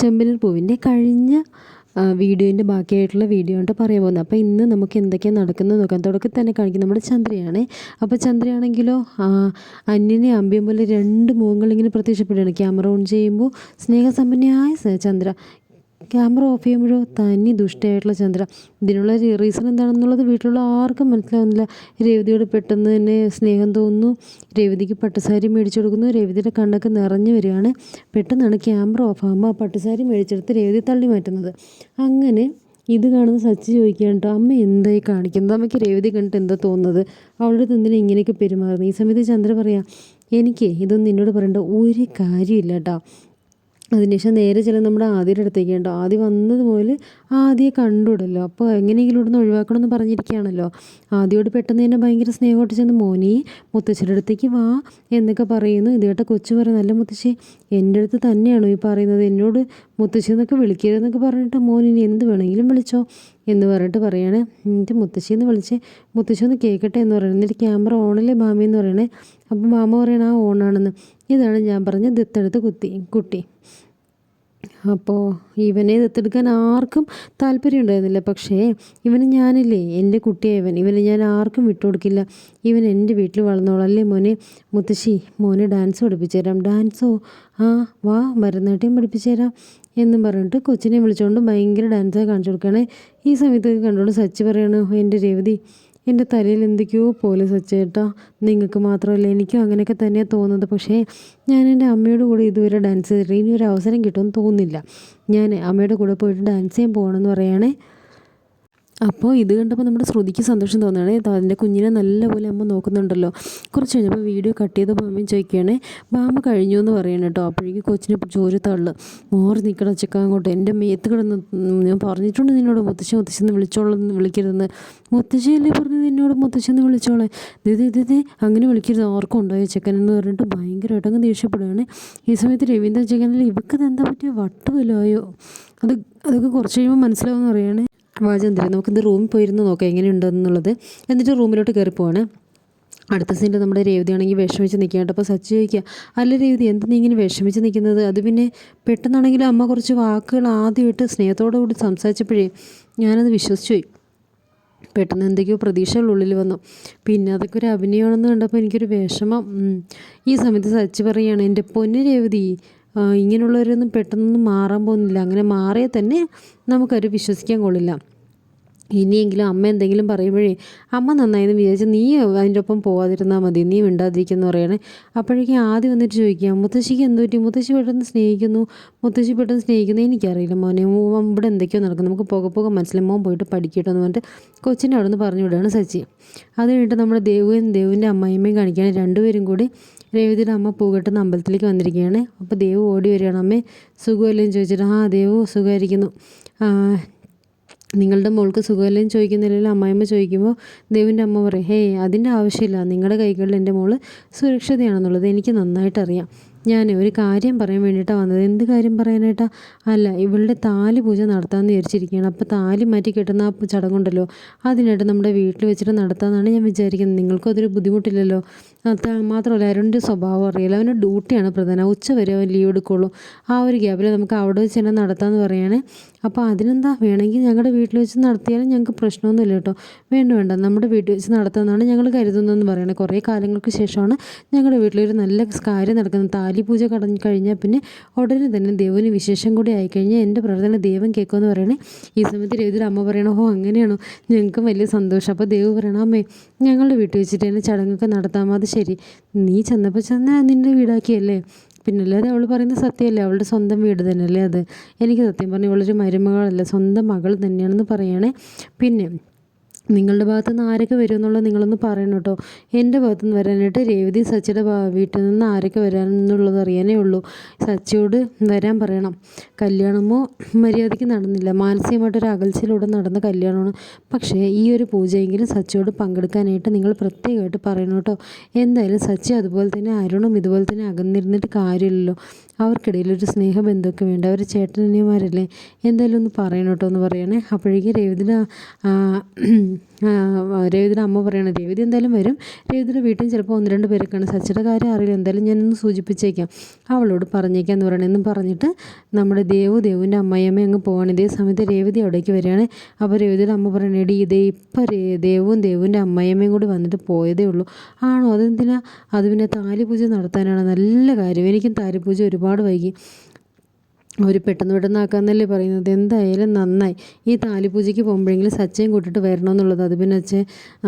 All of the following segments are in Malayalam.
ചെമ്പനീർ പൂവിന്റെ കഴിഞ്ഞ വീഡിയോന്റെ ബാക്കിയായിട്ടുള്ള വീഡിയോ ആയിട്ട് പറയാൻ പോകുന്നത്. അപ്പോൾ ഇന്ന് നമുക്ക് എന്തൊക്കെയാണ് നടക്കുന്നത് നോക്കാം. തുടക്കത്തിൽ തന്നെ കാണിക്കും നമ്മുടെ ചന്ദ്രയാണ്. അപ്പോൾ ചന്ദ്രയാണെങ്കിലോ അന്യനെ അമ്പ്യം പോലെ രണ്ട് മുഖങ്ങൾ ഇങ്ങനെ പ്രത്യക്ഷപ്പെടുകയാണ്. ക്യാമറ ഓൺ ചെയ്യുമ്പോൾ സ്നേഹസമ്പന്നയായ ചന്ദ്ര. ക്യാമറ ഓഫ് ചെയ്യുമ്പോഴോ തനി ദുഷ്ടയായിട്ടുള്ള ചന്ദ്ര. ഇതിനുള്ള റീസൺ എന്താണെന്നുള്ളത് വീട്ടിലുള്ള ആർക്കും മനസ്സിലാവുന്നില്ല. രേവതിയോട് പെട്ടെന്ന് തന്നെ സ്നേഹം തോന്നുന്നു. രേവതിക്ക് പട്ടുസാരി മേടിച്ചു കൊടുക്കുന്നു. രേവതിയുടെ കണ്ണൊക്കെ നിറഞ്ഞു വരികയാണ്. പെട്ടെന്നാണ് ക്യാമറ ഓഫ് ആകുമ്പോൾ ആ പട്ടുസാരി മേടിച്ചെടുത്ത് രേവതി തള്ളി മാറ്റുന്നത്. അങ്ങനെ ഇത് കാണുന്ന സച്ചി ചോദിക്കുകയാണ് കേട്ടോ അമ്മ എന്തായി കാണിക്കുന്നത്? അമ്മയ്ക്ക് രേവതി കണ്ടിട്ട് എന്താ തോന്നുന്നത്? അവളുടെ എന്തിനാ ഇങ്ങനെയൊക്കെ പെരുമാറുന്നത്? ഈ സമയത്ത് ചന്ദ്ര പറയാം എനിക്ക് ഇതൊന്നും നിന്നോട് പറയേണ്ട ഒരു കാര്യമില്ല കേട്ടോ അതിനുശേഷം നേരെ ചില നമ്മുടെ ആദിയുടെ അടുത്തേക്ക് കേട്ടോ ആദ്യം വന്നത് മുതൽ ആദ്യം കണ്ടുവിടല്ലോ. അപ്പോൾ എങ്ങനെയെങ്കിലും ഇവിടുന്ന് ഒഴിവാക്കണമെന്ന് പറഞ്ഞിരിക്കുകയാണല്ലോ. ആദ്യയോട് പെട്ടെന്ന് തന്നെ ഭയങ്കര സ്നേഹമായിട്ട് ചെന്ന് മോനി മുത്തശ്ശിയുടെ അടുത്തേക്ക് വാ എന്നൊക്കെ പറയുന്നു. ഇത് കേട്ട കൊച്ചു പറയും നല്ല മുത്തശ്ശി എന്റെ അടുത്ത് തന്നെയാണോ ഈ പറയുന്നത്? എന്നോട് മുത്തശ്ശി എന്നൊക്കെ വിളിക്കരുതെന്നൊക്കെ പറഞ്ഞിട്ട് മോനി എന്ത് വേണമെങ്കിലും വിളിച്ചോ? എന്ന് പറഞ്ഞിട്ട് പറയണേ. എന്റെ മുത്തശ്ശി എന്ന് വിളിച്ച് മുത്തശ്ശി ഒന്ന് കേൾക്കട്ടെ എന്ന് പറയുന്നത് എന്നിട്ട് ക്യാമറ ഓണല്ലേ മാമി എന്ന് പറയണേ? അപ്പം മാമ പറയണ ആ ഓണാണെന്ന്. ഇതാണ് ഞാൻ പറഞ്ഞ ദത്തെടുത്ത് കുത്തി കുട്ടി. അപ്പോൾ ഇവനെ ദത്തെടുക്കാൻ ആർക്കും താല്പര്യം ഉണ്ടായിരുന്നില്ല. പക്ഷേ ഇവന് ഞാനില്ലേ എന്റെ കുട്ടിയെ ഇവൻ. ഇവനെ ഞാൻ ആർക്കും വിട്ടുകൊടുക്കില്ല ഇവൻ എന്റെ വീട്ടിൽ വളർന്നോളാം അല്ലേ മോനെ? മുത്തശ്ശി മോനെ ഡാൻസ് പഠിപ്പിച്ചു തരാം ഡാൻസോ? ആ വാ ഭരതനാട്യം പഠിപ്പിച്ചു തരാം എന്നും പറഞ്ഞിട്ട് കൊച്ചിനെ വിളിച്ചുകൊണ്ട് ഭയങ്കര ഡാൻസൊക്കെ കാണിച്ചു കൊടുക്കുകയാണ്. ഈ സമയത്ത് കണ്ടുകൊണ്ട് സച്ചി പറയാണ് എന്റെ രേവതി. എന്റെ തലയിൽ എന്തൊക്കെയോ പോലെ സച്ചേട്ടാ. നിങ്ങൾക്ക് മാത്രമല്ല എനിക്കും അങ്ങനെയൊക്കെ തന്നെയാണ് തോന്നുന്നത്. പക്ഷേ ഞാൻ എന്റെ അമ്മയുടെ കൂടെ ഇതുവരെ ഡാൻസ് ചെയ്തിട്ട് ഇനി ഒരു അവസരം കിട്ടുമെന്ന് തോന്നുന്നില്ല. ഞാൻ അമ്മയുടെ കൂടെ പോയിട്ട് ഡാൻസ് ചെയ്യാൻ പോകണമെന്ന് പറയുകയാണേ. അപ്പോൾ ഇത് കണ്ടപ്പോൾ നമ്മുടെ ശ്രുതിക്ക് സന്തോഷം തോന്നുകയാണ്. അതിന്റെ കുഞ്ഞിനെ നല്ലപോലെ അമ്മ നോക്കുന്നുണ്ടല്ലോ. കുറച്ച് കഴിഞ്ഞപ്പോൾ വീഡിയോ കട്ട് ചെയ്ത് ബാമ്മയും ചോദിക്കുകയാണ് ബാമ്മ കഴിഞ്ഞു എന്ന് പറയണം കേട്ടോ. അപ്പോഴേക്കും കൊച്ചിനെ ചോര് തള്ളു. മോറി നിൽക്കണം ചെക്കാൻ അങ്ങോട്ട്. എന്റെ മേത്ത് കിടന്ന് ഞാൻ പറഞ്ഞിട്ടുണ്ട് നിന്നോട് മുത്തശ്ശി മുത്തശ്ശി എന്ന് വിളിച്ചോളെന്ന് വിളിക്കരുതെന്ന്. മുത്തശ്ശിയല്ലേ പറഞ്ഞത് എന്നോട് മുത്തശ്ശി എന്ന് വിളിച്ചോളെ? ദേ ദേ ദേ അങ്ങനെ വിളിക്കരുത്. ഓർക്കുണ്ടോ ചെക്കൻ എന്ന് പറഞ്ഞിട്ട് ഭയങ്കരമായിട്ട് അങ്ങ് ദേഷ്യപ്പെടുകയാണ്. ഈ സമയത്ത് രവീന്ദ്രൻ ചെക്കനിൽ ഇവക്ക് എന്താ പറ്റിയ വട്ടുമല്ലായോ അത് അതൊക്കെ കുറച്ച് കഴിയുമ്പോൾ മനസ്സിലാവുമെന്ന് പറയുകയാണ് വാചന്ദ്രൻ നമുക്കിത് റൂമിൽ പോയിരുന്ന് നോക്കാം എങ്ങനെയുണ്ടെന്നുള്ളത്. എന്നിട്ട് റൂമിലോട്ട് കയറി പോവാണ് അടുത്ത സീനിൽ നമ്മുടെ രേവതി ആണെങ്കിൽ വിഷമിച്ച് നിൽക്കുകയാണ് അപ്പോൾ സച്ച് ചോദിക്കുക അല്ല രേവതി എന്താ നീ ഇങ്ങനെ വിഷമിച്ച് നിൽക്കുന്നത് അത് പിന്നെ പെട്ടെന്നാണെങ്കിലും അമ്മ കുറച്ച് വാക്കുകൾ ആദ്യമായിട്ട് സ്നേഹത്തോടു കൂടി സംസാരിച്ചപ്പോഴേ ഞാനത് വിശ്വസിച്ചു പോയി. പെട്ടെന്ന് എന്തൊക്കെയോ പ്രതീക്ഷകൾ ഉള്ളിൽ വന്നു. പിന്നെ അതൊക്കെ ഒരു അഭിനയമാണെന്ന് കണ്ടപ്പോൾ എനിക്കൊരു വിഷമം. ഈ സമയത്ത് സച്ചി പറയുകയാണ് എന്റെ പൊന്നു രേവതി ഇങ്ങനെയുള്ളവരൊന്നും പെട്ടെന്നൊന്നും മാറാൻ പോകുന്നില്ല. അങ്ങനെ മാറിയാൽ തന്നെ നമുക്കത് വിശ്വസിക്കാൻ കൊള്ളില്ല. ഇനിയെങ്കിലും അമ്മ എന്തെങ്കിലും പറയുമ്പോഴേ അമ്മ നന്നായെന്ന് വിചാരിച്ച് നീ അതിന്റെ ഒപ്പം പോവാതിരുന്നാൽ മതി നീ മിണ്ടാതിരിക്കുന്നു പറയണേ. അപ്പോഴേക്കും ആദ്യം വന്നിട്ട് ചോദിക്കുക മുത്തശ്ശിക്ക് എന്ത് പറ്റി? മുത്തശ്ശി പെട്ടെന്ന് സ്നേഹിക്കുന്നു? മുത്തശ്ശി പെട്ടെന്ന് സ്നേഹിക്കുന്നു? എനിക്കറിയില്ല മോനെ. ഇവിടെ എന്തൊക്കെയോ നടക്കും നമുക്ക് പുക പുക മനസ്സിലായി. മോൻ പോയിട്ട് പഠിക്കട്ടോ എന്ന് പറഞ്ഞിട്ട് കൊച്ചിന്റെ അവിടെ നിന്ന് പറഞ്ഞു വിടുകയാണ് സച്ചി. അത് കഴിഞ്ഞിട്ട് നമ്മുടെ ദേവും ദേവിന്റെ അമ്മായിമ്മയും കാണിക്കുകയാണ്. രണ്ടുപേരും കൂടി രേവതിയുടെ അമ്മ പൂകെട്ടുന്ന അമ്പലത്തിലേക്ക് വന്നിരിക്കുകയാണ്. അപ്പോൾ ദേവ് ഓടി വരികയാണ്. അമ്മേ സുഖമല്ലേന്ന് ചോദിച്ചിട്ട് ആ ദേവു സുഖമായിരിക്കുന്നു. നിങ്ങളുടെ മോൾക്ക് സുഖമല്ലേന്ന് ചോദിക്കുന്നില്ലെങ്കിൽ അമ്മായിമ്മ ചോദിക്കുമ്പോൾ ദേവിന്റെ അമ്മ പറയും ഹേയ് അതിന്റെ ആവശ്യമില്ല. നിങ്ങളുടെ കൈകളിൽ എന്റെ മോൾ സുരക്ഷിതയാണെന്നുള്ളത് എനിക്ക് നന്നായിട്ട് അറിയാം ഞാൻ ഒരു കാര്യം പറയാൻ വേണ്ടിയിട്ടാണ് വന്നത്. എന്ത് കാര്യം പറയാനായിട്ടാ? അല്ല ഇവളുടെ താലി പൂജ നടത്താമെന്ന് വിചാരിച്ചിരിക്കുകയാണ്. അപ്പോൾ താലി മാറ്റി കെട്ടുന്ന ആ ചടങ്ങുണ്ടല്ലോ. അതിനായിട്ട് നമ്മുടെ വീട്ടിൽ വെച്ചിട്ട് നടത്താമെന്നാണ് ഞാൻ വിചാരിക്കുന്നത്. നിങ്ങൾക്കും അതൊരു ബുദ്ധിമുട്ടില്ലല്ലോ? മാത്രമല്ല അരുണിന്റെ സ്വഭാവം അറിയില്ല. അവന് ഡ്യൂട്ടിയാണ് പ്രധാനം. ഉച്ച വരെ അവൻ ലീവ് എടുക്കുള്ളൂ. ആ ഒരു ഗ്യാപ്പിൽ നമുക്ക് അവിടെ വെച്ച് തന്നെ നടത്താമെന്ന് പറയുകയാണെ അപ്പോൾ അതിനെന്താ? വേണമെങ്കിൽ ഞങ്ങളുടെ വീട്ടിൽ വെച്ച് നടത്തിയാലും ഞങ്ങൾക്ക് പ്രശ്നമൊന്നുമില്ല കേട്ടോ. വേണ്ട വേണ്ട. നമ്മുടെ വീട്ടിൽ വെച്ച് നടത്താമെന്നാണ് ഞങ്ങൾ കരുതുന്നതെന്ന് പറയണേ. കുറേ കാലങ്ങൾക്ക് ശേഷമാണ് ഞങ്ങളുടെ വീട്ടിലൊരു നല്ല കാര്യം നടക്കുന്നത്. താലി പൂജ കടഞ്ഞ് കഴിഞ്ഞാൽ പിന്നെ ഉടനെ തന്നെ ദേവന് വിശേഷം കൂടി ആയിക്കഴിഞ്ഞാൽ എന്റെ പ്രാർത്ഥന ദൈവം കേൾക്കുമെന്ന് പറയണേ. ഈ സമയത്ത് രവിതിൽ അമ്മ പറയണോ ഓ അങ്ങനെയാണോ? ഞങ്ങൾക്ക് വലിയ സന്തോഷം. അപ്പോൾ ദൈവം പറയണം അമ്മേ ഞങ്ങളുടെ വീട്ടിൽ വെച്ചിട്ട് തന്നെ ചടങ്ങൊക്കെ നടത്താമോ അത് ശരി. നീ ചെന്നപ്പോൾ ചെന്നാൽ നിന്റെ വീടാക്കിയല്ലേ? പിന്നെ അല്ലാതെ അവൾ പറയുന്നത് സത്യമല്ലേ? അവളുടെ സ്വന്തം വീട് തന്നെയല്ലേ അത്? എനിക്ക് സത്യം പറഞ്ഞാൽ ഇവളൊരു മരുമകളല്ല സ്വന്തം മകൾ തന്നെയാണെന്ന് പറയണേ. പിന്നെ നിങ്ങളുടെ ഭാഗത്തു നിന്ന് ആരൊക്കെ വരും എന്നുള്ളത് നിങ്ങളൊന്ന് പറയണം കേട്ടോ. എന്റെ ഭാഗത്തു നിന്ന് വരാനായിട്ട് രേവതി സച്ചിയുടെ വീട്ടിൽ നിന്ന് ആരൊക്കെ വരാനെന്നുള്ളത് അറിയാനേ ഉള്ളൂ. സച്ചിയോട് വരാൻ പറയണം. കല്യാണമോ മര്യാദയ്ക്ക് നടന്നില്ല. മാനസികമായിട്ടൊരു അകൽച്ചയിലൂടെ നടന്ന കല്യാണമാണ്. പക്ഷേ ഈ ഒരു പൂജയെങ്കിലും സച്ചിയോട് പങ്കെടുക്കാനായിട്ട് നിങ്ങൾ പ്രത്യേകമായിട്ട് പറയണം കേട്ടോ. എന്തായാലും സച്ചി അതുപോലെ തന്നെ അരുണും ഇതുപോലെ തന്നെ അകന്നിരുന്നിട്ട് കാര്യമില്ലല്ലോ. അവർക്കിടയിൽ ഒരു സ്നേഹബന്ധമൊക്കെ വേണ്ട. അവർ ചേട്ടനിയന്മാരല്ലേ എന്തായാലും ഒന്ന് പറയണം കേട്ടോ എന്ന് പറയണേ. അപ്പോഴേക്കും രേവതിയുടെ രേവതിയുടെ അമ്മ പറയണം രേവതി എന്തായാലും വരും. രേവതിയുടെ വീട്ടിൽ ചിലപ്പോൾ ഒന്ന് രണ്ട് പേരൊക്കെയാണ്. സച്ചിയുടെ കാര്യം അറിയില്ല. എന്തായാലും ഞാനൊന്ന് സൂചിപ്പിച്ചേക്കാം. അവളോട് പറഞ്ഞേക്കാം എന്ന് എന്നും പറഞ്ഞിട്ട് നമ്മുടെ ദേവു ദേവുവിന്റെ അമ്മയമ്മ അങ്ങ് പോവാണ്. ഇതേ സമയത്ത് രേവതി അവിടേക്ക് വരികയാണ്. അപ്പോൾ രേവതിയുടെ അമ്മ പറയണേ എടി ഇതേ ഇപ്പം ദേവും ദേവുവിന്റെ അമ്മയമ്മയും കൂടി വന്നിട്ട് പോയതേ ഉള്ളൂ. ആണോ? അതെന്തിനാ? അത് പിന്നെ താലിപൂജ നടത്താനാണ്. നല്ല കാര്യം. എനിക്കും താലിപൂജ ഒരുപാട് വൈകി. അവർ പെട്ടെന്ന് പെട്ടെന്ന് ആക്കാമെന്നല്ലേ പറയുന്നത്. എന്തായാലും നന്നായി. ഈ താലിപൂജയ്ക്ക് പോകുമ്പോഴെങ്കിലും സച്ചയും കൂട്ടിട്ട് വരണമെന്നുള്ളത്. അത് പിന്നെ അച്ഛൻ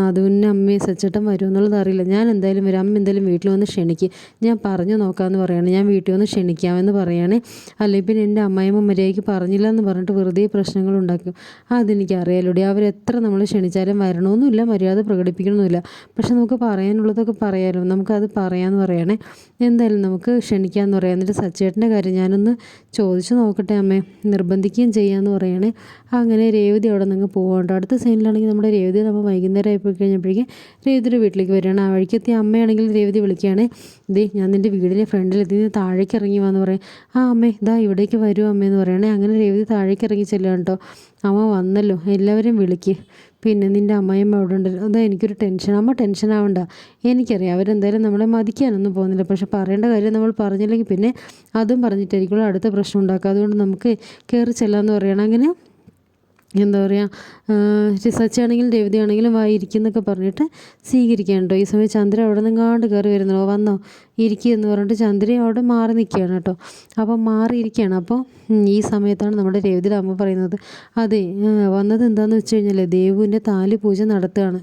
അത് പിന്നെ അമ്മയും സച്ചേട്ടൻ വരുമെന്നുള്ളത് അറിയില്ല. ഞാൻ എന്തായാലും വരാം. അമ്മ എന്തായാലും വീട്ടിൽ വന്ന് ക്ഷണിക്ക്. ഞാൻ പറഞ്ഞു നോക്കാമെന്ന് പറയാണ്. ഞാൻ വീട്ടിൽ വന്ന് ക്ഷണിക്കാമെന്ന് പറയാണ്. അല്ലെങ്കിൽ പിന്നെ എന്റെ അമ്മായിമ്മ മര്യാദയ്ക്ക് പറഞ്ഞില്ല എന്ന് പറഞ്ഞിട്ട് വെറുതെ പ്രശ്നങ്ങൾ ഉണ്ടാക്കും. അതെനിക്ക് അറിയാലോടി അവരെത്ര നമ്മൾ ക്ഷണിച്ചാലും വരണമെന്നില്ല മര്യാദ പ്രകടിപ്പിക്കണമെന്നില്ല പക്ഷെ നമുക്ക് പറയാനുള്ളതൊക്കെ പറയാമല്ലോ നമുക്കത് പറയാമെന്ന് പറയണേ. എന്തായാലും നമുക്ക് ക്ഷണിക്കാമെന്ന് പറയാം. എന്നിട്ട് സച്ചേട്ടന്റെ കാര്യം ഞാനൊന്ന് ചോദിച്ചു നോക്കട്ടെ അമ്മേ നിർബന്ധിക്കുകയും ചെയ്യാന്ന് പറയണേ. അങ്ങനെ രേവതി അവിടെ നിന്ന് പോകണ്ട അടുത്ത സൈനിലാണെങ്കിൽ നമ്മുടെ രേവതി നമ്മൾ വൈകുന്നേരം ആയിപ്പോയി കഴിഞ്ഞപ്പോഴേക്കും രേവതിയുടെ വീട്ടിലേക്ക് വരികയാണ്. ആ വഴിക്കെത്തിയ അമ്മയാണെങ്കിൽ രേവതി വിളിക്കുകയാണ് ദേ ഞാൻ നിന്റെ വീടിന്റെ ഫ്രണ്ടിലെത്തി നീ താഴേക്ക് ഇറങ്ങി വാന്ന് പറയും. ആ അമ്മേ ഇതാ ഇവിടേക്ക് വരൂ അമ്മയെന്ന് പറയണേ. അങ്ങനെ രേവതി താഴേക്ക് ഇറങ്ങി ചെല്ലുക കേട്ടോ. അമ്മ വന്നല്ലോ എല്ലാവരും വിളിക്ക്. പിന്നെ നിന്റെ അമ്മയും അവിടെ ഉണ്ട്. അതാ എനിക്കൊരു ടെൻഷൻ. അമ്മ ടെൻഷൻ ആവണ്ട. എനിക്കറിയാം. അവരെന്തായാലും നമ്മളെ മതിക്കാനൊന്നും പോകുന്നില്ല. പക്ഷെ പറയേണ്ട കാര്യം നമ്മൾ പറഞ്ഞില്ലെങ്കിൽ പിന്നെ അതും പറഞ്ഞിട്ടായിരിക്കും. അടുത്ത പ്രശ്നം ഉണ്ടാക്കുക. അതുകൊണ്ട് നമുക്ക് കയറി ചെല്ലാമെന്ന് പറയണം. അങ്ങനെ എന്താ പറയുക സച്ചാണെങ്കിലും രേവതി ആണെങ്കിലും വായിരിക്കുന്നൊക്കെ പറഞ്ഞിട്ട് സ്വീകരിക്കാൻ കേട്ടോ ഈ സമയം ചന്ദ്ര അവിടെ നിന്നാണ്ട് കയറി വരുന്നുള്ളൂ വന്നോ? ഇരിക്കുക എന്ന് പറഞ്ഞിട്ട് ചന്ദ്ര അവിടെ മാറി നിൽക്കുകയാണ് കേട്ടോ. അപ്പം മാറിയിരിക്കുകയാണ് അപ്പോൾ ഈ സമയത്താണ് നമ്മുടെ രേവതിയുടെ അമ്മ പറയുന്നത്. അതെ വന്നത് എന്താണെന്ന് വെച്ച് കഴിഞ്ഞാൽ ദേവുവിന്റെ താലി പൂജ നടത്തുകയാണ്.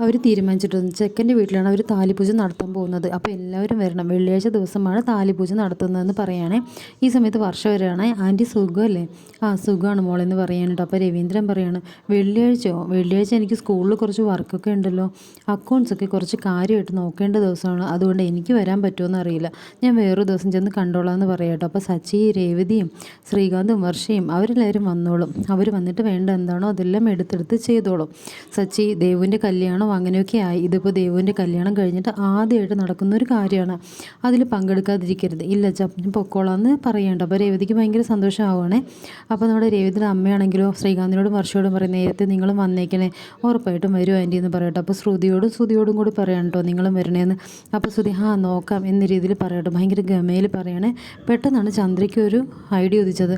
അവർ തീരുമാനിച്ചിട്ടുണ്ട് ചെക്കന്റെ വീട്ടിലാണ് അവർ താലിപൂജ നടത്താൻ പോകുന്നത്. അപ്പോൾ എല്ലാവരും വരണം. വെള്ളിയാഴ്ച ദിവസമാണ് താലിപൂജ നടത്തുന്നതെന്ന് പറയുകയാണേ ഈ സമയത്ത് വർഷം വരികയാണ് ആന്റി സുഖമല്ലേ? ആ സുഖമാണ് മോളെന്ന് പറയാനുണ്ട് അപ്പോൾ രവീന്ദ്രൻ പറയാണ് വെള്ളിയാഴ്ചയോ? വെള്ളിയാഴ്ച എനിക്ക് സ്കൂളിൽ കുറച്ച് വർക്കൊക്കെ ഉണ്ടല്ലോ. അക്കൗണ്ട്സൊക്കെ കുറച്ച് കാര്യമായിട്ട് നോക്കേണ്ട ദിവസമാണ്. അതുകൊണ്ട് എനിക്ക് വരാൻ പറ്റുമെന്ന് അറിയില്ല. ഞാൻ വേറൊരു ദിവസം ചെന്ന് കണ്ടോളാം എന്ന് പറയാട്ടോ അപ്പോൾ സച്ചി രേവതിയും ശ്രീകാന്തും വർഷയും അവരെല്ലാവരും വന്നോളും. അവർ വന്നിട്ട് വേണ്ട എന്താണോ അതെല്ലാം എടുത്തെടുത്ത് ചെയ്തോളും. സച്ചി ദേവുവിന്റെ കല്യാണം അങ്ങനെയൊക്കെ ആയി. ഇതിപ്പോൾ ദേവുവിന്റെ കല്യാണം കഴിഞ്ഞിട്ട് ആദ്യമായിട്ട് നടക്കുന്ന ഒരു കാര്യമാണ്. അതിൽ പങ്കെടുക്കാതിരിക്കരുത്. ഇല്ല ചപ്പിന് പൊക്കോളാന്ന് പറയേണ്ട. അപ്പോൾ രേവതിക്ക് ഭയങ്കര സന്തോഷമാവുകയാണേ അപ്പോൾ നമ്മുടെ രേവതിയുടെ അമ്മയാണെങ്കിലോ ശ്രീകാന്തിനോടും വർഷയോടും പറയും നേരത്തെ നിങ്ങളും വന്നേക്കണേ. ഉറപ്പായിട്ടും വരും ആന്റി എന്ന് പറയട്ടെ. അപ്പോൾ ശ്രുതിയോടും ശ്രുതിയോടും കൂടി പറയാം കേട്ടോ നിങ്ങളും വരണേന്ന്. അപ്പോൾ ശ്രുതി ആ നോക്കാം എന്ന രീതിയിൽ പറയട്ടെ. ഭയങ്കര ഗമയിൽ പറയണേ. പെട്ടെന്നാണ് ചന്ദ്രയ്ക്ക് ഒരു ഐഡിയ ഉദിച്ചത്.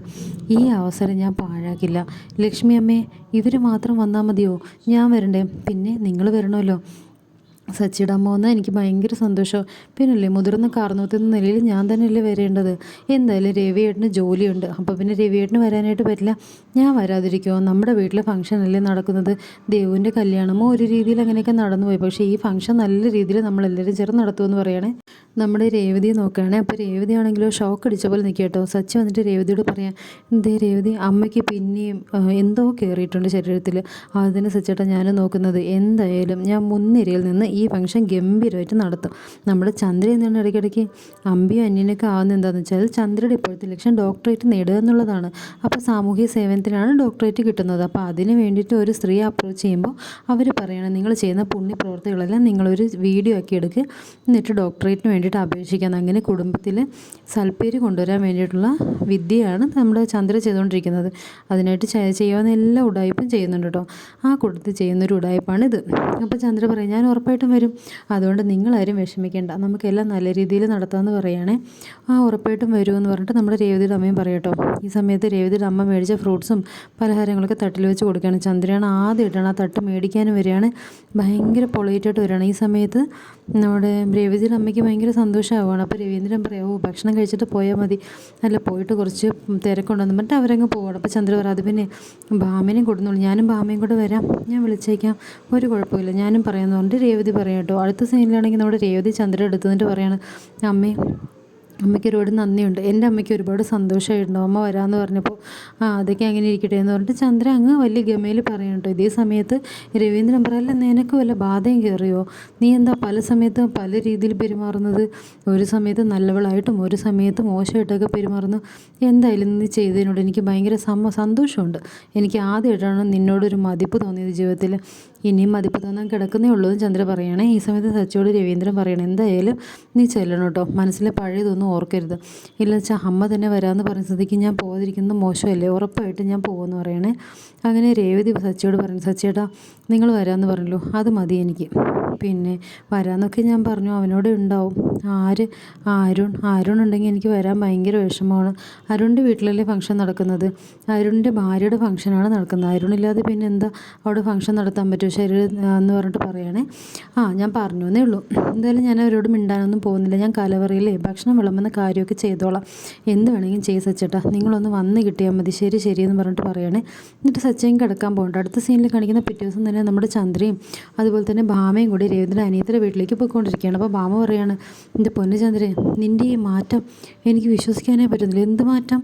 ഈ അവസരം ഞാൻ പാഴാക്കില്ല. ലക്ഷ്മി അമ്മേ ഇവർ മാത്രം വന്നാൽ മതിയോ? ഞാൻ വരണ്ടേ? പിന്നെ നിങ്ങൾ വരണമല്ലോ. സച്ചിയുടെ പോകുന്ന എനിക്ക് ഭയങ്കര സന്തോഷം. പിന്നല്ലേ മുതിർന്ന കാർന്നോത്തെന്ന നിലയിൽ ഞാൻ തന്നെയല്ലേ വരേണ്ടത്? എന്തായാലും രവിയേട്ടന് ജോലിയുണ്ട്. അപ്പോൾ പിന്നെ രവിയേട്ടന് വരാനായിട്ട് പറ്റില്ല. ഞാൻ വരാതിരിക്കുമോ നമ്മുടെ വീട്ടിലെ ഫംഗ്ഷൻ അല്ലേ നടക്കുന്നത്? ദേവുവിന്റെ കല്യാണമോ ഒരു രീതിയിൽ അങ്ങനെയൊക്കെ നടന്നുപോയി. പക്ഷേ ഈ ഫംഗ്ഷൻ നല്ല രീതിയിൽ നമ്മളെല്ലാവരും ചേർന്ന് നടത്തുമെന്ന് പറയണേ നമ്മുടെ രേവതിയെ നോക്കുകയാണെ. അപ്പോൾ രേവതി ആണെങ്കിലോ ഷോക്ക് അടിച്ച പോലെ നിൽക്കുക കേട്ടോ. സച്ചി വന്നിട്ട് രേവതിയോട് പറയാം എന്തേ രേവതി അമ്മയ്ക്ക് പിന്നെയും എന്തോ കയറിയിട്ടുണ്ട് ശരീരത്തിൽ അതിന് സച്ചേട്ടാ ഞാൻ നോക്കുന്നത് എന്തായാലും ഞാൻ മുൻനിരയിൽ നിന്ന് ഈ ഫംഗ്ഷൻ ഗംഭീരമായിട്ട് നടത്തും. നമ്മുടെ ചന്ദ്ര എന്താണ് ഇടയ്ക്കിടയ്ക്ക് അമ്പിയും അന്യനൊക്കെ ആവുന്നത് എന്താണെന്ന് വെച്ചാൽ ചന്ദ്രയുടെ ഇപ്പോഴത്തെ ലക്ഷ്യം ഡോക്ടറേറ്റ് നേടുക എന്നുള്ളതാണ്. അപ്പോൾ സാമൂഹ്യ സേവനത്തിനാണ് ഡോക്ടറേറ്റ് കിട്ടുന്നത്. അപ്പോൾ അതിന് വേണ്ടിയിട്ട് ഒരു സ്ത്രീ അപ്രോച്ച് ചെയ്യുമ്പോൾ അവർ പറയണം നിങ്ങൾ ചെയ്യുന്ന പുണ്യ പ്രവർത്തികളെല്ലാം നിങ്ങളൊരു വീഡിയോ ആക്കി എടുക്കുക എന്നിട്ട് ഡോക്ടറേറ്റിന് വേണ്ടിയിട്ട് അപേക്ഷിക്കാൻ. അങ്ങനെ കുടുംബത്തിൽ സൽപ്പേര് കൊണ്ടുവരാൻ വേണ്ടിയിട്ടുള്ള വിദ്യയാണ് നമ്മുടെ ചന്ദ്ര ചെയ്തുകൊണ്ടിരിക്കുന്നത്. അതിനായിട്ട് ചെയ്യാവുന്ന എല്ലാ ഉടായ്പും ചെയ്യുന്നുണ്ട് കേട്ടോ. ആ കൂട്ടത്തിൽ ചെയ്യുന്നൊരു ഉടായ്പാണിത് അപ്പോൾ ചന്ദ്ര പറയും ഞാൻ ഉറപ്പായിട്ടും വരും. അതുകൊണ്ട് നിങ്ങളാരും വിഷമിക്കേണ്ട. നമുക്കെല്ലാം നല്ല രീതിയിൽ നടത്താമെന്ന് പറയുകയാണേ. ആ ഉറപ്പായിട്ടും വരുമെന്ന് പറഞ്ഞിട്ട് നമ്മുടെ രേവതിയുടെ അമ്മയും പറയട്ടോ ഈ സമയത്ത് രേവതിയുടെ അമ്മ മേടിച്ച ഫ്രൂട്ട്സും പലഹാരങ്ങളൊക്കെ തട്ടിൽ വെച്ച് കൊടുക്കുകയാണ്. ചന്ദ്രയാണ് ആദ്യമായിട്ടാണ് ആ തട്ട് മേടിക്കാനും വരികയാണ്. ഭയങ്കര പൊളയിട്ടായിട്ട് വരികയാണ്. ഈ സമയത്ത് നമ്മുടെ രേവതിയുടെ അമ്മയ്ക്ക് ഭയങ്കര സന്തോഷമാവുകയാണ്. അപ്പോൾ രവീന്ദ്രൻ പറയാം ഓ ഭക്ഷണം കഴിച്ചിട്ട് പോയാൽ മതി. അല്ല പോയിട്ട് കുറച്ച് തിരക്കുണ്ടെന്ന് പറഞ്ഞിട്ട് അവരങ്ങ് പോകണം അപ്പോൾ ചന്ദ്ര പറയാം അത് പിന്നെ ഭാമേനെയും കൊടുന്നുള്ളൂ ഞാനും ഭാമയും കൂടെ വരാം. ഞാൻ വിളിച്ചേക്കാം. ഒരു കുഴപ്പമില്ല ഞാനും പറയാമെന്ന് പറഞ്ഞിട്ട് രേവതി പറയാം കേട്ടോ. അടുത്ത സീനിലാണെങ്കിൽ നമ്മുടെ രേവതി ചന്ദ്ര എടുത്തുന്നിട്ട് പറയാണ് അമ്മേ അമ്മയ്ക്ക് ഒരുപാട് നന്ദിയുണ്ട്. എന്റെ അമ്മയ്ക്ക് ഒരുപാട് സന്തോഷമായിട്ടുണ്ടോ. അമ്മ വരാമെന്ന് പറഞ്ഞപ്പോൾ ആ അതൊക്കെ അങ്ങനെ ഇരിക്കട്ടെ എന്ന് പറഞ്ഞിട്ട് ചന്ദ്ര അങ്ങ് വലിയ ഗമയിൽ പറയണം കേട്ടോ ഇതേ സമയത്ത് രവീന്ദ്രൻ പറയല്ല നിനക്ക് വല്ല ബാധയും കയറിയോ? നീ എന്താ പല സമയത്തും പല രീതിയിൽ പെരുമാറുന്നത്? ഒരു സമയത്ത് നല്ലവളായിട്ടും ഒരു സമയത്ത് മോശമായിട്ടൊക്കെ പെരുമാറുന്നു. എന്തായാലും നീ ചെയ്തതിനോട് എനിക്ക് ഭയങ്കര സമ്മ സന്തോഷമുണ്ട്. എനിക്ക് ആദ്യമായിട്ടാണ് നിന്നോടൊരു മതിപ്പ് തോന്നിയത് ജീവിതത്തിൽ. ഇനിയും മതിപ്പ് തോന്നാൻ കിടക്കുന്നേ ഉള്ളൂ എന്ന് ചന്ദ്ര പറയണേ. ഈ സമയത്ത് സച്ചിയോട് രവീന്ദ്രൻ പറയണേ എന്തായാലും നീ ചെല്ലണം കേട്ടോ. മനസ്സിലെ പഴയതൊന്നും ഓർക്കരുത്. ഇല്ല വെച്ചാൽ അമ്മ തന്നെ വരാമെന്ന് പറഞ്ഞ സ്ഥിതിക്ക് ഞാൻ പോകാതിരിക്കുന്നത് മോശമല്ലേ? ഉറപ്പായിട്ട് ഞാൻ പോകുമെന്ന് പറയണേ. അങ്ങനെ രേവതി സച്ചിയോട് പറഞ്ഞു സച്ചിയേട്ടാ നിങ്ങൾ വരാമെന്ന് പറഞ്ഞല്ലോ. അത് മതി എനിക്ക്. പിന്നെ വരാമെന്നൊക്കെ ഞാൻ പറഞ്ഞു. അവനോട് ഉണ്ടാവും. ആര്? അരുൺ അരുൺ ഉണ്ടെങ്കിൽ എനിക്ക് വരാൻ ഭയങ്കര വിഷമമാണ്. അരുണിന്റെ വീട്ടിലല്ലേ ഫംഗ്ഷൻ നടക്കുന്നത്? അരുണിന്റെ ഭാര്യയുടെ ഫംഗ്ഷനാണ് നടക്കുന്നത്. അരുണില്ലാതെ പിന്നെ എന്താ അവിടെ ഫംഗ്ഷൻ നടത്താൻ പറ്റുമോ ശരി എന്ന് പറഞ്ഞിട്ട് പറയണേ. ആ ഞാൻ പറഞ്ഞു എന്നേ ഉള്ളൂ. എന്തായാലും ഞാൻ അവരോട് മിണ്ടാനൊന്നും പോകുന്നില്ല. ഞാൻ കലവറയിലേ ഭക്ഷണം വിളമ്പുന്ന കാര്യമൊക്കെ ചെയ്തോളാം. എന്ത് വേണമെങ്കിലും ചെയ്ത് സച്ചേട്ടാ. നിങ്ങളൊന്ന് വന്ന് കിട്ടിയാൽ മതി. ശരി ശരി എന്ന് പറഞ്ഞിട്ട് പറയണേ. എന്നിട്ട് സച്ചയും കിടക്കാൻ പോകണ്ട. അടുത്ത സീനിൽ കാണിക്കുന്ന പിറ്റേ ദിവസം തന്നെ നമ്മുടെ ചന്ദ്രയും അതുപോലെ തന്നെ ഭാമയും കൂടി രവീന്ദ്രൻ അനിയത്തിന്റെ വീട്ടിലേക്ക് പോയിക്കൊണ്ടിരിക്കുകയാണ്. അപ്പോൾ ഭാമ പറയാണ് എന്റെ പൊന്നുചന്ദ്രൻ നിന്റെ ഈ മാറ്റം എനിക്ക് വിശ്വസിക്കാനേ പറ്റുന്നില്ല. എന്ത് മാറ്റം?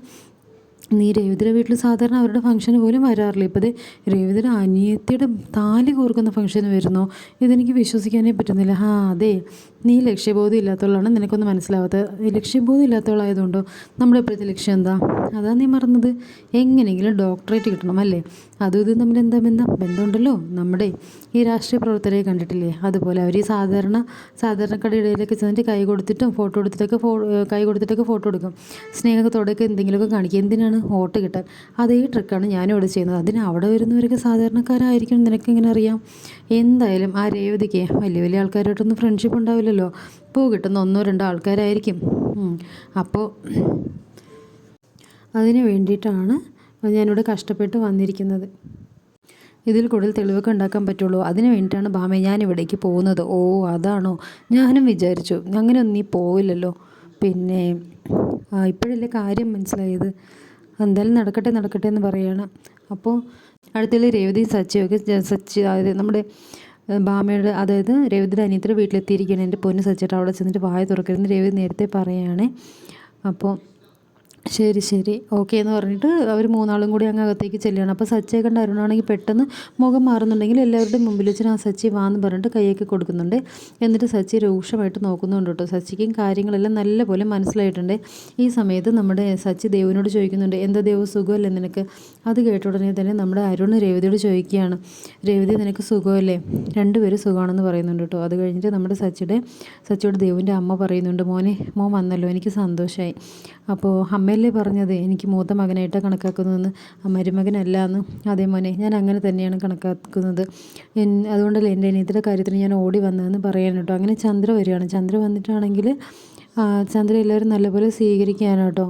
നീ രേവതിയുടെ വീട്ടിൽ സാധാരണ അവരുടെ ഫംഗ്ഷന് പോലും വരാറില്ല. ഇപ്പോൾ ഇത് രവിദ്ര അനിയത്തിയുടെ താലി കോർക്കുന്ന ഫംഗ്ഷന് വരുന്നോ? ഇതെനിക്ക് വിശ്വസിക്കാനേ പറ്റുന്നില്ല. ആ അതെ. നീ ലക്ഷ്യബോധം ഇല്ലാത്തവളാണ് നിനക്കൊന്ന് മനസ്സിലാവാത്തത്. ലക്ഷ്യബോധം ഇല്ലാത്തവളായതുകൊണ്ടോ നമ്മുടെ ഇപ്പോഴത്തെ ലക്ഷ്യം എന്താ? അതാ നീ മറന്നത്. എങ്ങനെയെങ്കിലും ഡോക്ടറേറ്റ് കിട്ടണം അല്ലേ? അതും ഇതും തമ്മിൽ എന്താ ബന്ധം? ബന്ധമുണ്ടല്ലോ നമ്മുടെ ഈ രാഷ്ട്രീയ പ്രവർത്തകരെ കണ്ടിട്ടില്ലേ? അതുപോലെ അവർ ഈ സാധാരണ സാധാരണക്കാരുടെ ഇടയിലൊക്കെ ചെന്നിട്ട് കൈ കൊടുത്തിട്ടും ഫോട്ടോ എടുത്തിട്ടൊക്കെ ഫോ കൈ കൊടുത്തിട്ടൊക്കെ ഫോട്ടോ എടുക്കും. സ്നേഹത്തോടെയൊക്കെ എന്തെങ്കിലുമൊക്കെ കാണിക്കുക എന്തിനാണ് വോട്ട് കിട്ടാൻ? അതേ ട്രിക്കാണ് ഞാനും ഇവിടെ ചെയ്യുന്നത്. അതിന് അവിടെ വരുന്നവരൊക്കെ സാധാരണക്കാരായിരിക്കും നിനക്കെങ്ങനെ അറിയാം? എന്തായാലും ആ രേവതിക്ക് വലിയ വലിയ ആൾക്കാരായിട്ടൊന്നും ഫ്രണ്ട്ഷിപ്പ് ഉണ്ടാവില്ലല്ലോ പൂ കിട്ടുന്ന ഒന്നോ രണ്ടോ ആൾക്കാരായിരിക്കും. അപ്പോൾ അതിന് വേണ്ടിയിട്ടാണ് ഞാനിവിടെ കഷ്ടപ്പെട്ട് വന്നിരിക്കുന്നത്. ഇതിൽ കൂടുതൽ തെളിവൊക്കെ ഉണ്ടാക്കാൻ പറ്റുള്ളൂ. അതിന് വേണ്ടിയിട്ടാണ് ഭാമ ഞാൻ ഇവിടേക്ക് പോകുന്നത്. ഓ അതാണോ? ഞാനും വിചാരിച്ചു. അങ്ങനെ ഒന്നീ പോവില്ലല്ലോ. പിന്നെ ഇപ്പോഴല്ലേ കാര്യം മനസ്സിലായത്. എന്തായാലും നടക്കട്ടെ നടക്കട്ടെ എന്ന് പറയുകയാണ് അപ്പോൾ അടുത്തുള്ള രേവതി സച്ചിയൊക്കെ സച്ചി അതായത് നമ്മുടെ ഭാമയുടെ അതായത് രവിയുടെ അനിയത്തിയുടെ വീട്ടിലെത്തിയിരിക്കുകയാണ്. എന്റെ പൊന്ന് സച്ചിട്ട് അവിടെ ചെന്നിട്ട് വായ തുറക്കരുതെന്ന് രവി നേരത്തെ പറയുകയാണ്. അപ്പോൾ ശരി ശരി. ഓക്കെ എന്ന് പറഞ്ഞിട്ട് അവർ മൂന്നാളും കൂടി അങ്ങ് അകത്തേക്ക് ചെല്ലുകയാണ്. അപ്പോൾ സച്ചയെ കണ്ട് അരുണാണെങ്കിൽ പെട്ടെന്ന് മുഖം മാറുന്നുണ്ടെങ്കിൽ എല്ലാവരുടെയും മുമ്പിൽ വെച്ചിട്ട് ആ സച്ചി വാന്ന് പറഞ്ഞിട്ട് കൈയൊക്കെ കൊടുക്കുന്നുണ്ട്. എന്നിട്ട് സച്ചി രൂക്ഷമായിട്ട് നോക്കുന്നുണ്ട് കേട്ടോ. സച്ചിക്കും കാര്യങ്ങളെല്ലാം നല്ലപോലെ മനസ്സിലായിട്ടുണ്ട്. ഈ സമയത്ത് നമ്മുടെ സച്ചി ദേവിനോട് ചോദിക്കുന്നുണ്ട് എന്താ ദേവ് സുഖമല്ലേ നിനക്ക്? അത് കേട്ട ഉടനെ തന്നെ നമ്മുടെ അരുൺ രേവതിയോട് ചോദിക്കുകയാണ് രേവതി നിനക്ക് സുഖമല്ലേ? രണ്ടുപേരും സുഖമാണെന്ന് പറയുന്നുണ്ട് കേട്ടോ. അത് കഴിഞ്ഞിട്ട് നമ്മുടെ സച്ചിയുടെ സച്ചിയുടെ ദേവിന്റെ അമ്മ പറയുന്നുണ്ട് മോനെ മോൻ വന്നല്ലോ. എനിക്ക് സന്തോഷമായി അപ്പോൾ അമ്മയല്ലേ പറഞ്ഞത് എനിക്ക് മൂത്ത മകനായിട്ടാണ് കണക്കാക്കുന്നതെന്ന്. മരുമകനല്ല എന്ന് അതേ മോനെ ഞാൻ അങ്ങനെ തന്നെയാണ് കണക്കാക്കുന്നത്. അതുകൊണ്ടല്ലേ എന്റെ അനിയത്തിന്റെ കാര്യത്തിന് ഞാൻ ഓടി വന്നതെന്ന് പറയാൻ കേട്ടോ. അങ്ങനെ ചന്ദ്ര വരികയാണ്. ചന്ദ്ര വന്നിട്ടാണെങ്കിൽ ചന്ദ്ര എല്ലാവരും നല്ലപോലെ സ്വീകരിക്കാനോ കേട്ടോ.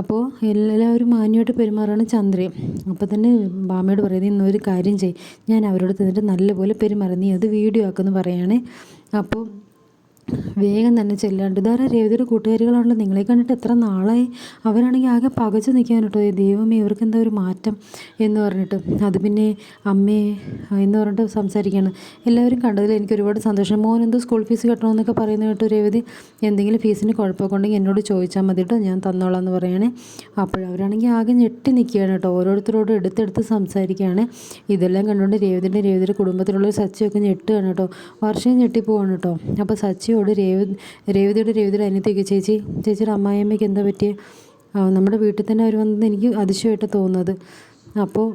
അപ്പോൾ എല്ലാവരും മാന്യമായിട്ട് പെരുമാറാണ് ചന്ദ്രയും. അപ്പോൾ തന്നെ ബാമയോട് പറയുന്നത് ഇന്നൊരു കാര്യം ചെയ്യും. ഞാൻ അവരോട് തന്നിട്ട് നല്ലപോലെ പെരുമാറി. നീ അത് വീഡിയോ ആക്കുമെന്ന് പറയുകയാണേ അപ്പോൾ വേഗം തന്നെ ചെല്ലാണ്ട് ഇതാരാ രേവതിയുടെ കൂട്ടുകാരികളാണല്ലോ. നിങ്ങളെ കണ്ടിട്ട് എത്ര നാളായി? അവരാണെങ്കിൽ ആകെ പകച്ചു നിൽക്കാൻ കേട്ടോ. ദൈവമേ ഇവർക്ക് എന്താ ഒരു മാറ്റം എന്ന് പറഞ്ഞിട്ട്. അത് പിന്നെ അമ്മേ എന്ന് പറഞ്ഞിട്ട് സംസാരിക്കുകയാണ്. എല്ലാവരും കണ്ടതിൽ എനിക്ക് ഒരുപാട് സന്തോഷം. മോൻ എന്തോ സ്കൂൾ ഫീസ് കെട്ടണമെന്നൊക്കെ പറയുന്നത് കേട്ടോ രേവതി. എന്തെങ്കിലും ഫീസിന് കുഴപ്പമൊക്കെ ഉണ്ടെങ്കിൽ എന്നോട് ചോദിച്ചാൽ മതി കേട്ടോ. ഞാൻ തന്നോളാം എന്ന് പറയണേ അപ്പോഴവരാണെങ്കിൽ ആകെ ഞെട്ടി നിൽക്കുകയാണ് കേട്ടോ. ഓരോരുത്തരോട് എടുത്തെടുത്ത് സംസാരിക്കുകയാണ്. ഇതെല്ലാം കണ്ടുകൊണ്ട് രേവതിന്റെ രേവതിയുടെ കുടുംബത്തിലുള്ള സച്ചിയൊക്കെ ഞെട്ടുകയാണ് കേട്ടോ. വർഷം ഞെട്ടിപ്പോവാണ് കേട്ടോ. അപ്പോൾ സച്ചി ചേച്ചിയോട് രേവ രേവതിയുടെ രേവതിയുടെ അനിയത്തിയൊക്കെ ചേച്ചി ചേച്ചിയുടെ അമ്മായിയമ്മയ്ക്ക് എന്താ പറ്റിയ? നമ്മുടെ വീട്ടിൽ തന്നെ അവർ വന്നത് എനിക്ക് അതിശയമായിട്ട് തോന്നുന്നത്. അപ്പോൾ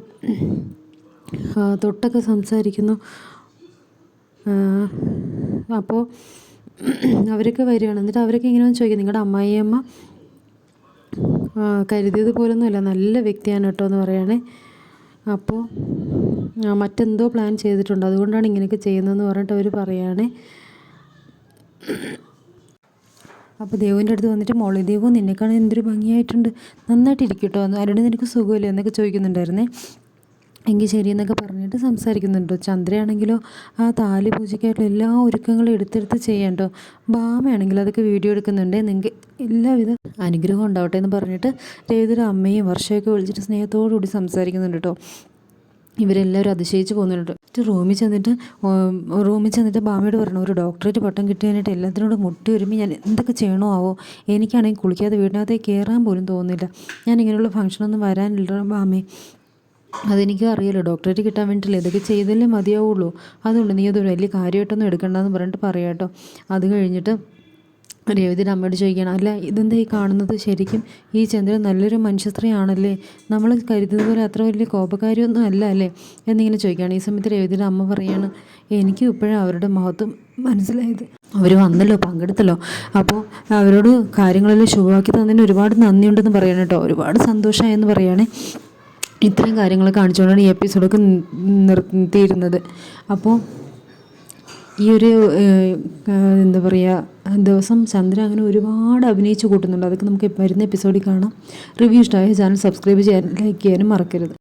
തൊട്ടൊക്കെ സംസാരിക്കുന്നു. അപ്പോൾ അവരൊക്കെ വരികയാണ്. എന്നിട്ട് അവരൊക്കെ ഇങ്ങനെ ചോദിക്കും നിങ്ങളുടെ അമ്മായിയമ്മ കരുതിയത് പോലൊന്നുമല്ല നല്ല വ്യക്തിയാണ് കേട്ടോ എന്ന് പറയുകയാണേ അപ്പോൾ മറ്റെന്തോ പ്ലാൻ ചെയ്തിട്ടുണ്ട്. അതുകൊണ്ടാണ് ഇങ്ങനെയൊക്കെ ചെയ്യുന്നതെന്ന് പറഞ്ഞിട്ട് അവർ പറയുകയാണേ അപ്പോൾ ദേവുവിന്റെ അടുത്ത് വന്നിട്ട് മോളെ ദേവു നിന്നെ കാണാൻ എന്തൊരു ഭംഗിയായിട്ടുണ്ട്. നന്നായിട്ട് ഇരിക്കട്ടോ അരുണ് നിനക്ക് സുഖമില്ലേ എന്നൊക്കെ ചോദിക്കുന്നുണ്ടായിരുന്നേ. എങ്കിൽ ശരിയെന്നൊക്കെ പറഞ്ഞിട്ട് സംസാരിക്കുന്നുണ്ടോ. ചന്ദ്രയാണെങ്കിലോ ആ താലി പൂജയ്ക്കായിട്ടുള്ള എല്ലാ ഒരുക്കങ്ങളും എടുത്തെടുത്ത് ചെയ്യണ്ടോ ഭാമയാണെങ്കിലും അതൊക്കെ വീഡിയോ എടുക്കുന്നുണ്ട്. നിങ്ങൾക്ക് എല്ലാവിധ അനുഗ്രഹം ഉണ്ടാവട്ടെ എന്ന് പറഞ്ഞിട്ട് രേതിയുടെ അമ്മയും വർഷമൊക്കെ വിളിച്ചിട്ട് സ്നേഹത്തോടു കൂടി സംസാരിക്കുന്നുണ്ട് കേട്ടോ ഇവരെല്ലാവരും അതിശയിച്ച് പോകുന്നുണ്ട്. റൂമിൽ ചെന്നിട്ട് റൂമിൽ ചെന്നിട്ട് ബാമയോട് പറഞ്ഞു ഒരു ഡോക്ടറേറ്റ് പട്ടം കിട്ടിയാനായിട്ട് എല്ലാത്തിനോടും മുട്ടി ഒരുമി ഞാൻ എന്തൊക്കെ ചെയ്യണോ ആവോ? എനിക്കാണെങ്കിൽ കുളിക്കാതെ വീടിനകത്തേക്ക് കയറാൻ പോലും തോന്നുന്നില്ല. ഞാൻ ഇങ്ങനെയുള്ള ഫംഗ്ഷനൊന്നും വരാനില്ല ബാമേ അതെനിക്ക് അറിയാലോ ഡോക്ടറേറ്റ് കിട്ടാൻ വേണ്ടിയിട്ടില്ല ഇതൊക്കെ ചെയ്തല്ലേ മതിയാവുള്ളൂ. അതുകൊണ്ട് നീ അതൊരു വലിയ കാര്യമായിട്ടൊന്നും എടുക്കണ്ടെന്ന് പറഞ്ഞിട്ട് പറയാം കേട്ടോ അത് കഴിഞ്ഞിട്ട് രേവതിയുടെ അമ്മയോട് ചോദിക്കുകയാണ് അല്ല ഇതെന്താ ഈ കാണുന്നത്? ശരിക്കും ഈ ചന്ദ്രൻ നല്ലൊരു മനുഷ്യസ്ത്രീയാണല്ലേ? നമ്മൾ കരുതുന്നത് പോലെ അത്ര വലിയ കോപക്കാരിയൊന്നും അല്ല അല്ലേ? എന്നിങ്ങനെ ചോദിക്കുകയാണ്. ഈ സമയത്ത് രേവതിയുടെ അമ്മ പറയാണ് എനിക്ക് ഇപ്പോഴും അവരുടെ മഹത്വം മനസ്സിലായത്. അവർ വന്നല്ലോ പങ്കെടുത്തല്ലോ. അപ്പോൾ അവരോട് കാര്യങ്ങളെല്ലാം ശുഭമാക്കി തന്നതിന് ഒരുപാട് നന്ദിയുണ്ടെന്ന് പറയണം കേട്ടോ. ഒരുപാട് സന്തോഷമായെന്ന് പറയുകയാണ് ഇത്രയും കാര്യങ്ങൾ കാണിച്ചുകൊണ്ടാണ് ഈ എപ്പിസോഡൊക്കെ നിർത്തിയിരുന്നത്. അപ്പോൾ ഈ ഒരു എന്താ പറയുക ദിവസം ചന്ദ്ര അങ്ങനെ ഒരുപാട് അഭിനയിച്ച് കൂട്ടുന്നുണ്ട്. അതൊക്കെ നമുക്ക് വരുന്ന എപ്പിസോഡിൽ കാണാം. റിവ്യൂ ഇഷ്ടമായ ചാനൽ സബ്സ്ക്രൈബ് ചെയ്യാനും ലൈക്ക് ചെയ്യാനും മറക്കരുത്.